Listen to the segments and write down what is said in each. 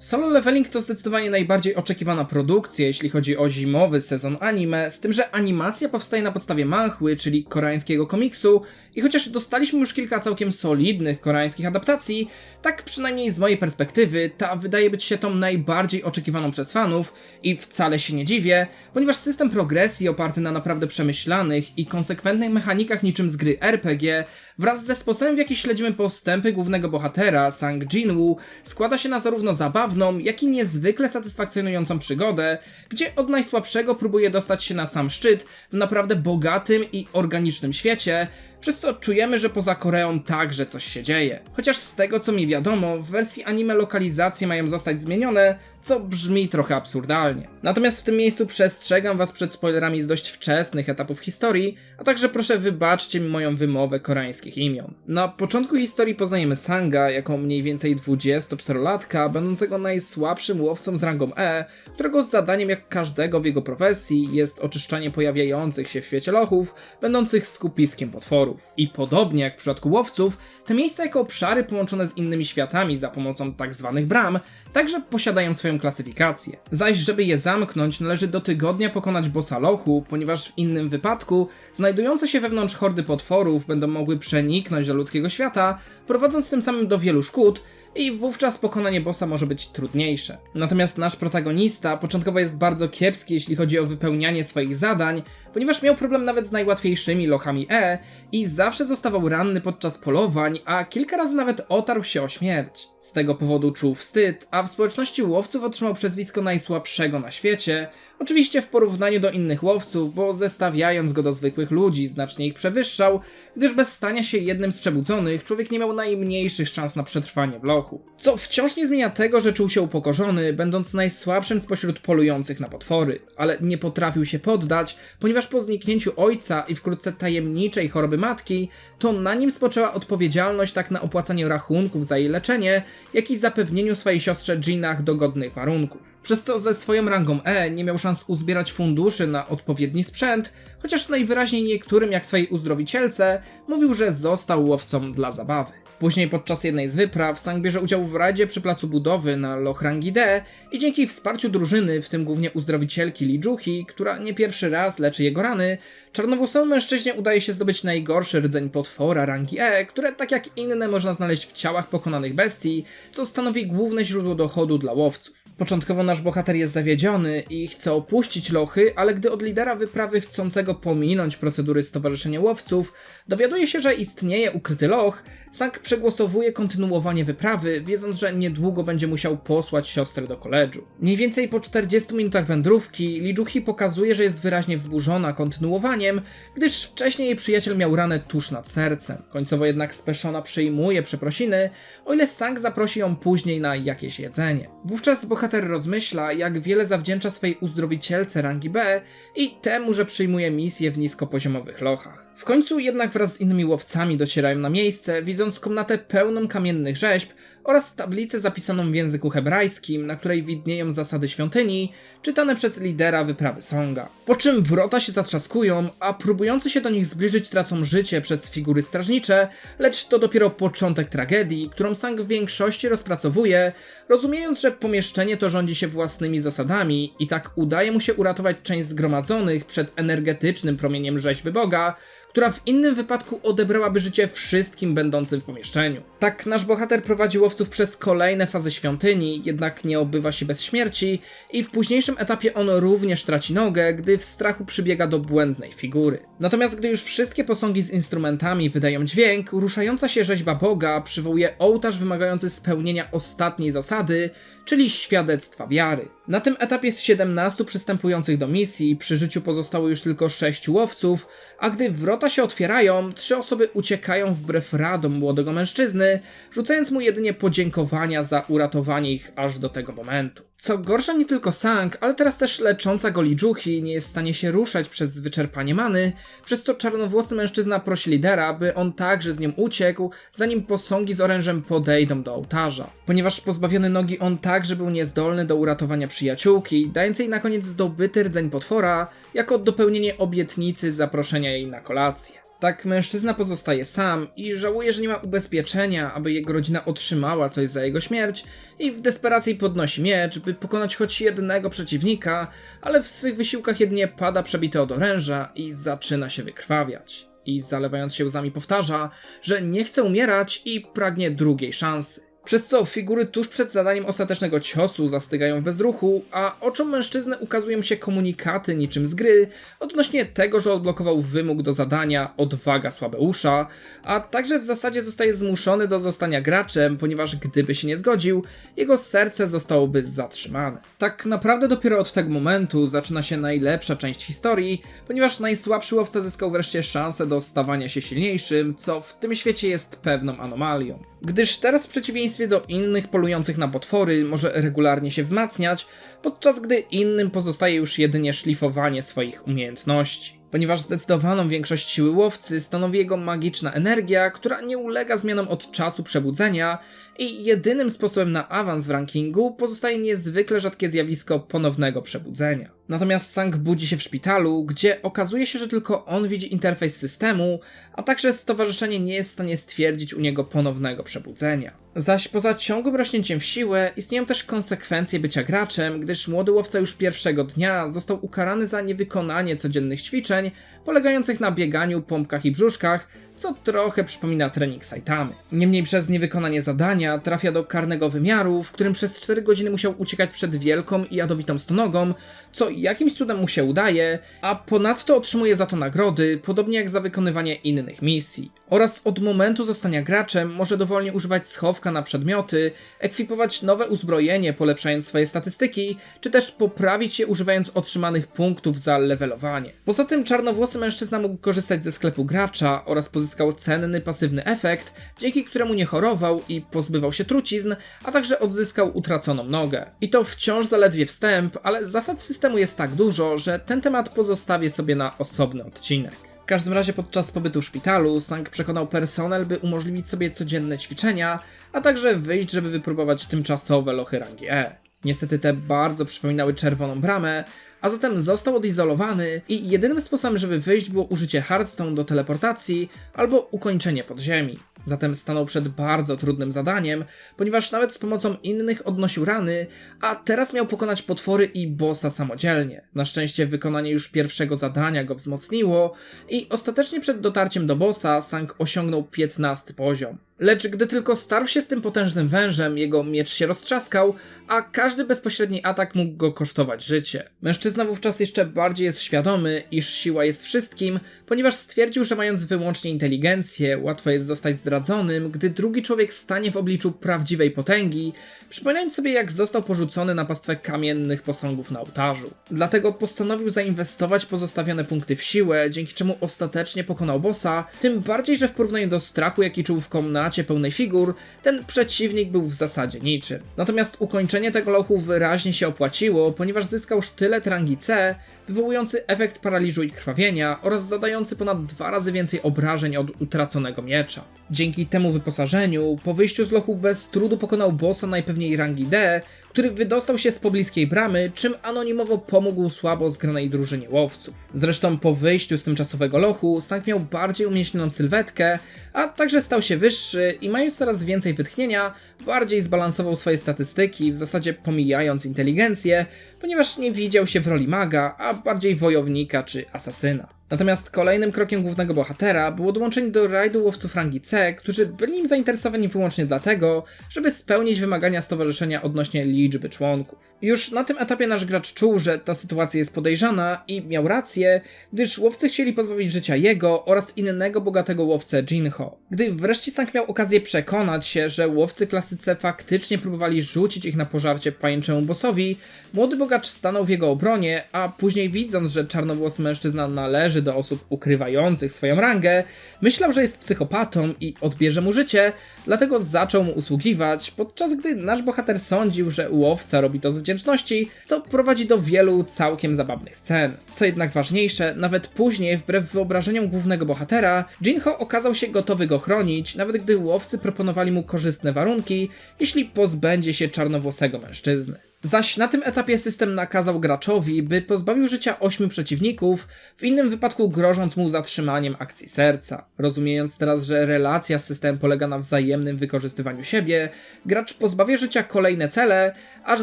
Solo Leveling to zdecydowanie najbardziej oczekiwana produkcja, jeśli chodzi o zimowy sezon anime, z tym, że animacja powstaje na podstawie manhwy, czyli koreańskiego komiksu, i chociaż dostaliśmy już kilka całkiem solidnych koreańskich adaptacji, tak przynajmniej z mojej perspektywy, ta wydaje być się tą najbardziej oczekiwaną przez fanów i wcale się nie dziwię, ponieważ system progresji oparty na naprawdę przemyślanych i konsekwentnych mechanikach niczym z gry RPG, wraz ze sposobem w jaki śledzimy postępy głównego bohatera, Sang Jinwoo, składa się na zarówno zabawną, jak i niezwykle satysfakcjonującą przygodę, gdzie od najsłabszego próbuje dostać się na sam szczyt w naprawdę bogatym i organicznym świecie, przez co czujemy, że poza Koreą także coś się dzieje. Chociaż z tego co mi wiadomo, w wersji anime lokalizacje mają zostać zmienione, co brzmi trochę absurdalnie. Natomiast w tym miejscu przestrzegam was przed spoilerami z dość wczesnych etapów historii, a także proszę wybaczcie mi moją wymowę koreańskich imion. Na początku historii poznajemy Sanga jako mniej więcej 24-latka, będącego najsłabszym łowcą z rangą E, którego zadaniem jak każdego w jego profesji jest oczyszczanie pojawiających się w świecie lochów, będących skupiskiem potworów. I podobnie jak w przypadku łowców, te miejsca jako obszary połączone z innymi światami za pomocą tak zwanych bram, także posiadają swoją klasyfikację. Zaś żeby je zamknąć, należy do tygodnia pokonać bossa lochu, ponieważ w innym wypadku znajdujące się wewnątrz hordy potworów będą mogły przeniknąć do ludzkiego świata, prowadząc tym samym do wielu szkód, i wówczas pokonanie bossa może być trudniejsze. Natomiast nasz protagonista początkowo jest bardzo kiepski, jeśli chodzi o wypełnianie swoich zadań, ponieważ miał problem nawet z najłatwiejszymi lochami E i zawsze zostawał ranny podczas polowań, a kilka razy nawet otarł się o śmierć. Z tego powodu czuł wstyd, a w społeczności łowców otrzymał przezwisko najsłabszego na świecie, Oczywiście w porównaniu do innych łowców, bo zestawiając go do zwykłych ludzi, znacznie ich przewyższał, gdyż bez stania się jednym z przebudzonych, człowiek nie miał najmniejszych szans na przetrwanie w lochu. Co wciąż nie zmienia tego, że czuł się upokorzony, będąc najsłabszym spośród polujących na potwory, ale nie potrafił się poddać, ponieważ po zniknięciu ojca i wkrótce tajemniczej choroby matki, to na nim spoczęła odpowiedzialność tak na opłacanie rachunków za jej leczenie, jak i zapewnieniu swojej siostrze Ginach dogodnych warunków. Przez co ze swoją rangą E nie miał szans uzbierać funduszy na odpowiedni sprzęt, chociaż najwyraźniej niektórym jak swojej uzdrowicielce mówił, że został łowcą dla zabawy. Później podczas jednej z wypraw Sang bierze udział w rajdzie przy placu budowy na Lochrangi D i dzięki wsparciu drużyny, w tym głównie uzdrowicielki Li Juhi, która nie pierwszy raz leczy jego rany, czarnowłosemu mężczyźnie udaje się zdobyć najgorszy rdzeń potwora rangi E, które tak jak inne można znaleźć w ciałach pokonanych bestii, co stanowi główne źródło dochodu dla łowców. Początkowo nasz bohater jest zawiedziony i chce opuścić lochy, ale gdy od lidera wyprawy chcącego pominąć procedury Stowarzyszenia Łowców dowiaduje się, że istnieje ukryty loch, Sang przegłosowuje kontynuowanie wyprawy, wiedząc, że niedługo będzie musiał posłać siostrę do koledżu. Mniej więcej po 40 minutach wędrówki, Li Juhi pokazuje, że jest wyraźnie wzburzona kontynuowaniem, gdyż wcześniej jej przyjaciel miał ranę tuż nad sercem. Końcowo jednak speszona przyjmuje przeprosiny, o ile Sang zaprosi ją później na jakieś jedzenie. Wówczas bohater rozmyśla, jak wiele zawdzięcza swojej uzdrowicielce rangi B i temu, że przyjmuje misje w niskopoziomowych lochach. W końcu jednak wraz z innymi łowcami docierają na miejsce, widząc komnatę pełną kamiennych rzeźb oraz tablicę zapisaną w języku hebrajskim, na której widnieją zasady świątyni, czytane przez lidera wyprawy Songa. Po czym wrota się zatrzaskują, a próbujący się do nich zbliżyć tracą życie przez figury strażnicze, lecz to dopiero początek tragedii, którą Sang w większości rozpracowuje, rozumiejąc, że pomieszczenie to rządzi się własnymi zasadami i tak udaje mu się uratować część zgromadzonych przed energetycznym promieniem rzeźby Boga, która w innym wypadku odebrałaby życie wszystkim będącym w pomieszczeniu. Tak nasz bohater prowadzi łowców przez kolejne fazy świątyni, jednak nie obywa się bez śmierci i w późniejszym etapie on również traci nogę, gdy w strachu przybiega do błędnej figury. Natomiast gdy już wszystkie posągi z instrumentami wydają dźwięk, ruszająca się rzeźba Boga przywołuje ołtarz wymagający spełnienia ostatniej zasady, czyli świadectwa wiary. Na tym etapie z 17 przystępujących do misji przy życiu pozostało już tylko 6 łowców, a gdy wrota się otwierają, trzy osoby uciekają wbrew radom młodego mężczyzny, rzucając mu jedynie podziękowania za uratowanie ich aż do tego momentu. Co gorsza nie tylko Sang, ale teraz też lecząca go Lijuhi nie jest w stanie się ruszać przez wyczerpanie many, przez co czarnowłosy mężczyzna prosi lidera, by on także z nią uciekł, zanim posągi z orężem podejdą do ołtarza. Ponieważ pozbawiony nogi on także był niezdolny do uratowania przyjaciółki, dając jej na koniec zdobyty rdzeń potwora, jako dopełnienie obietnicy zaproszenia jej na kolację. Tak mężczyzna pozostaje sam i żałuje, że nie ma ubezpieczenia, aby jego rodzina otrzymała coś za jego śmierć i w desperacji podnosi miecz, by pokonać choć jednego przeciwnika, ale w swych wysiłkach jedynie pada przebity od oręża i zaczyna się wykrwawiać. I zalewając się łzami powtarza, że nie chce umierać i pragnie drugiej szansy. Przez co figury tuż przed zadaniem ostatecznego ciosu zastygają w bezruchu, a oczom mężczyzny ukazują się komunikaty niczym z gry odnośnie tego, że odblokował wymóg do zadania odwaga słabeusza, a także w zasadzie zostaje zmuszony do zostania graczem, ponieważ gdyby się nie zgodził, jego serce zostałoby zatrzymane. Tak naprawdę dopiero od tego momentu zaczyna się najlepsza część historii, ponieważ najsłabszy łowca zyskał wreszcie szansę do stawania się silniejszym, co w tym świecie jest pewną anomalią. Gdyż teraz w przeciwieństwie do innych polujących na potwory może regularnie się wzmacniać, podczas gdy innym pozostaje już jedynie szlifowanie swoich umiejętności. Ponieważ zdecydowaną większość siły łowcy stanowi jego magiczna energia, która nie ulega zmianom od czasu przebudzenia i jedynym sposobem na awans w rankingu pozostaje niezwykle rzadkie zjawisko ponownego przebudzenia. Natomiast Sang budzi się w szpitalu, gdzie okazuje się, że tylko on widzi interfejs systemu, a także stowarzyszenie nie jest w stanie stwierdzić u niego ponownego przebudzenia. Zaś poza ciągłym rośnięciem w siłę istnieją też konsekwencje bycia graczem, gdyż młody łowca już pierwszego dnia został ukarany za niewykonanie codziennych ćwiczeń polegających na bieganiu, pompkach i brzuszkach, co trochę przypomina trening Saitamy. Niemniej przez niewykonanie zadania trafia do karnego wymiaru, w którym przez 4 godziny musiał uciekać przed wielką i jadowitą stonogą, co jakimś cudem mu się udaje, a ponadto otrzymuje za to nagrody, podobnie jak za wykonywanie innych misji. Oraz od momentu zostania graczem może dowolnie używać schowka na przedmioty, ekwipować nowe uzbrojenie polepszając swoje statystyki, czy też poprawić je używając otrzymanych punktów za levelowanie. Poza tym czarnowłosy mężczyzna mógł korzystać ze sklepu gracza oraz pozyskał cenny pasywny efekt, dzięki któremu nie chorował i pozbywał się trucizn, a także odzyskał utraconą nogę. I to wciąż zaledwie wstęp, ale zasad systemu jest tak dużo, że ten temat pozostawię sobie na osobny odcinek. W każdym razie podczas pobytu w szpitalu Sang przekonał personel, by umożliwić sobie codzienne ćwiczenia, a także wyjść, żeby wypróbować tymczasowe lochy rangi E. Niestety te bardzo przypominały czerwoną bramę, a zatem został odizolowany i jedynym sposobem, żeby wyjść było użycie Hearthstone do teleportacji albo ukończenie podziemi. Zatem stanął przed bardzo trudnym zadaniem, ponieważ nawet z pomocą innych odnosił rany, a teraz miał pokonać potwory i bossa samodzielnie. Na szczęście wykonanie już pierwszego zadania go wzmocniło i ostatecznie przed dotarciem do bossa Sang osiągnął 15 poziom. Lecz gdy tylko starł się z tym potężnym wężem, jego miecz się roztrzaskał, a każdy bezpośredni atak mógł go kosztować życie. Mężczyzna wówczas jeszcze bardziej jest świadomy, iż siła jest wszystkim, ponieważ stwierdził, że mając wyłącznie inteligencję, łatwo jest zostać zdradzonym, gdy drugi człowiek stanie w obliczu prawdziwej potęgi, przypominając sobie jak został porzucony na pastwę kamiennych posągów na ołtarzu. Dlatego postanowił zainwestować pozostawione punkty w siłę, dzięki czemu ostatecznie pokonał bossa, tym bardziej, że w porównaniu do strachu jaki czuł w komnacie pełnej figur, ten przeciwnik był w zasadzie niczym. Natomiast ukończenie tego lochu wyraźnie się opłaciło, ponieważ zyskał sztylet rangi C, wywołujący efekt paraliżu i krwawienia oraz zadający ponad dwa razy więcej obrażeń od utraconego miecza. Dzięki temu wyposażeniu, po wyjściu z lochu bez trudu pokonał bossa najpewniej rangi D, który wydostał się z pobliskiej bramy, czym anonimowo pomógł słabo zgranej drużynie łowców. Zresztą po wyjściu z tymczasowego lochu, Stank miał bardziej umieśnioną sylwetkę, a także stał się wyższy i mając coraz więcej wytchnienia, bardziej zbalansował swoje statystyki, w zasadzie pomijając inteligencję, ponieważ nie widział się w roli maga, a bardziej wojownika czy asasyna. Natomiast kolejnym krokiem głównego bohatera było dołączenie do rajdu łowców rangi C, którzy byli nim zainteresowani wyłącznie dlatego, żeby spełnić wymagania stowarzyszenia odnośnie liczby członków. Już na tym etapie nasz gracz czuł, że ta sytuacja jest podejrzana i miał rację, gdyż łowcy chcieli pozbawić życia jego oraz innego bogatego łowcę Jinho. Gdy wreszcie Sang miał okazję przekonać się, że łowcy klasy C faktycznie próbowali rzucić ich na pożarcie pajęczemu bossowi, młody bogacz stanął w jego obronie, a później widząc, że czarnowłosy mężczyzna należy do osób ukrywających swoją rangę, myślał, że jest psychopatą i odbierze mu życie, dlatego zaczął mu usługiwać, podczas gdy nasz bohater sądził, że łowca robi to z wdzięczności, co prowadzi do wielu całkiem zabawnych scen. Co jednak ważniejsze, nawet później, wbrew wyobrażeniom głównego bohatera, Jinho okazał się gotowy go chronić, nawet gdy łowcy proponowali mu korzystne warunki, jeśli pozbędzie się czarnowłosego mężczyzny. Zaś na tym etapie system nakazał graczowi, by pozbawił życia 8 przeciwników, w innym wypadku grożąc mu zatrzymaniem akcji serca. Rozumiejąc teraz, że relacja z systemem polega na wzajemnym wykorzystywaniu siebie, gracz pozbawia życia kolejne cele, aż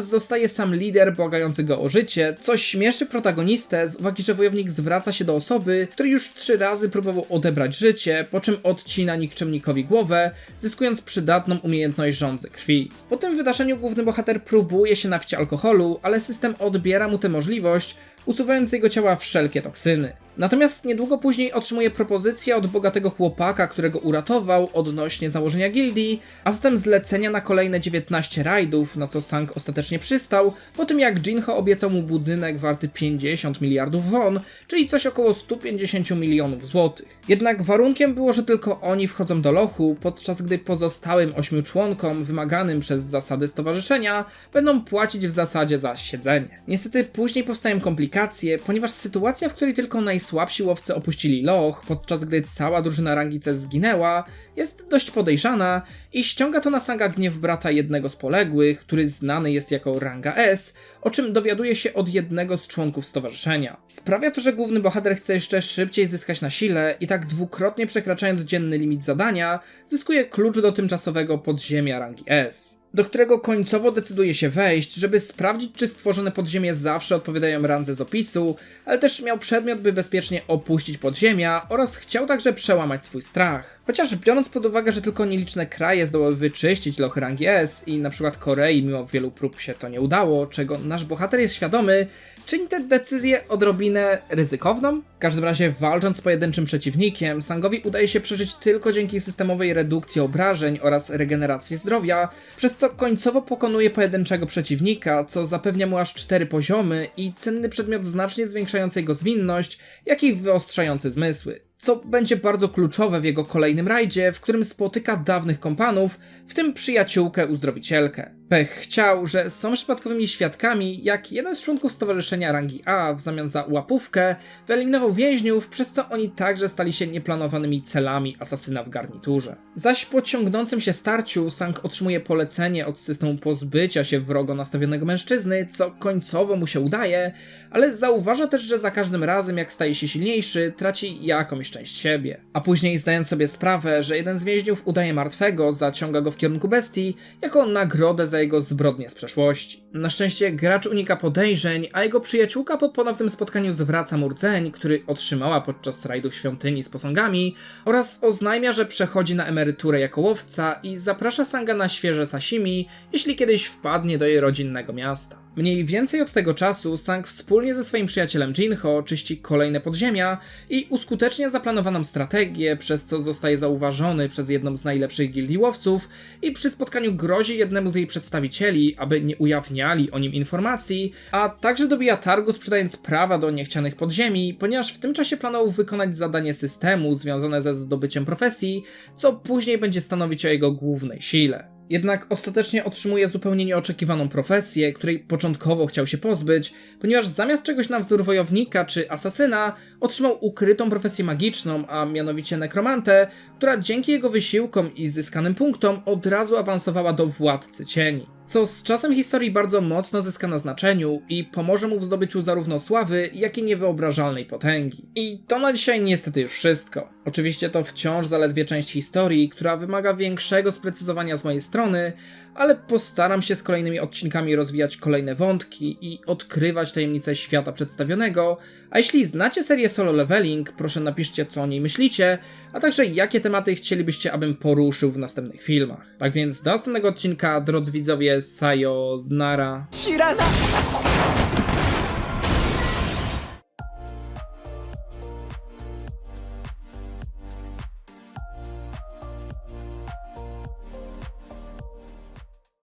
zostaje sam lider błagający go o życie, co śmieszy protagonistę z uwagi, że wojownik zwraca się do osoby, której już trzy razy próbował odebrać życie, po czym odcina nikczemnikowi głowę, zyskując przydatną umiejętność rządzy krwi. Po tym wydarzeniu główny bohater próbuje się napić alkoholu, ale system odbiera mu tę możliwość, usuwając z jego ciała wszelkie toksyny. Natomiast niedługo później otrzymuje propozycję od bogatego chłopaka, którego uratował odnośnie założenia gildii, a zatem zlecenia na kolejne 19 rajdów, na co Sang ostatecznie przystał, po tym jak Jinho obiecał mu budynek warty 50 miliardów won, czyli coś około 150 milionów złotych. Jednak warunkiem było, że tylko oni wchodzą do lochu, podczas gdy pozostałym ośmiu członkom wymaganym przez zasady stowarzyszenia będą płacić w zasadzie za siedzenie. Niestety później powstają komplikacje, ponieważ sytuacja, w której tylko najsłabsi łowcy opuścili loch, podczas gdy cała drużyna rangi C zginęła, jest dość podejrzana i ściąga to na Sanga gniew brata jednego z poległych, który znany jest jako ranga S, o czym dowiaduje się od jednego z członków stowarzyszenia. Sprawia to, że główny bohater chce jeszcze szybciej zyskać na sile i tak dwukrotnie przekraczając dzienny limit zadania, zyskuje klucz do tymczasowego podziemia rangi S do którego końcowo decyduje się wejść, żeby sprawdzić, czy stworzone podziemie zawsze odpowiadają randze z opisu, ale też miał przedmiot, by bezpiecznie opuścić podziemia oraz chciał także przełamać swój strach. Chociaż biorąc pod uwagę, że tylko nieliczne kraje zdołały wyczyścić loch rangi S i na przykład Korei mimo wielu prób się to nie udało, czego nasz bohater jest świadomy, czyni tę decyzję odrobinę ryzykowną? W każdym razie walcząc z pojedynczym przeciwnikiem, Sangowi udaje się przeżyć tylko dzięki systemowej redukcji obrażeń oraz regeneracji zdrowia, przez co końcowo pokonuje pojedynczego przeciwnika, co zapewnia mu aż 4 poziomy i cenny przedmiot znacznie zwiększający jego zwinność, jak i wyostrzający zmysły co będzie bardzo kluczowe w jego kolejnym rajdzie, w którym spotyka dawnych kompanów, w tym przyjaciółkę uzdrowicielkę. Pech chciał, że są przypadkowymi świadkami, jak jeden z członków stowarzyszenia rangi A w zamian za łapówkę wyeliminował więźniów, przez co oni także stali się nieplanowanymi celami asasyna w garniturze. Zaś po ciągnącym się starciu Sang otrzymuje polecenie od systemu pozbycia się wrogo nastawionego mężczyzny, co końcowo mu się udaje, ale zauważa też, że za każdym razem jak staje się silniejszy, traci jakąś część siebie. A później zdając sobie sprawę, że jeden z więźniów udaje martwego, zaciąga go w kierunku bestii, jako nagrodę za jego zbrodnie z przeszłości. Na szczęście gracz unika podejrzeń, a jego przyjaciółka po ponownym spotkaniu zwraca mu rdzeń, który otrzymała podczas rajdu świątyni z posągami oraz oznajmia, że przechodzi na emeryturę jako łowca i zaprasza Sanga na świeże sashimi, jeśli kiedyś wpadnie do jej rodzinnego miasta. Mniej więcej od tego czasu Sang wspólnie ze swoim przyjacielem Jinho czyści kolejne podziemia i uskutecznia zaplanowaną strategię, przez co zostaje zauważony przez jedną z najlepszych gildii łowców i przy spotkaniu grozi jednemu z jej przedstawicieli, aby nie ujawniali o nim informacji, a także dobija targu sprzedając prawa do niechcianych podziemi, ponieważ w tym czasie planował wykonać zadanie systemu związane ze zdobyciem profesji, co później będzie stanowić o jego głównej sile. Jednak ostatecznie otrzymuje zupełnie nieoczekiwaną profesję, której początkowo chciał się pozbyć, ponieważ zamiast czegoś na wzór wojownika czy asasyna, otrzymał ukrytą profesję magiczną, a mianowicie nekromantę, która dzięki jego wysiłkom i zyskanym punktom od razu awansowała do władcy cieni. Co z czasem historii bardzo mocno zyska na znaczeniu i pomoże mu w zdobyciu zarówno sławy, jak i niewyobrażalnej potęgi. I to na dzisiaj niestety już wszystko. Oczywiście to wciąż zaledwie część historii, która wymaga większego sprecyzowania z mojej strony, ale postaram się z kolejnymi odcinkami rozwijać kolejne wątki i odkrywać tajemnice świata przedstawionego. A jeśli znacie serię Solo Leveling, proszę napiszcie co o niej myślicie, a także jakie tematy chcielibyście, abym poruszył w następnych filmach. Tak więc do następnego odcinka, drodzy widzowie, sayonara. Shirana!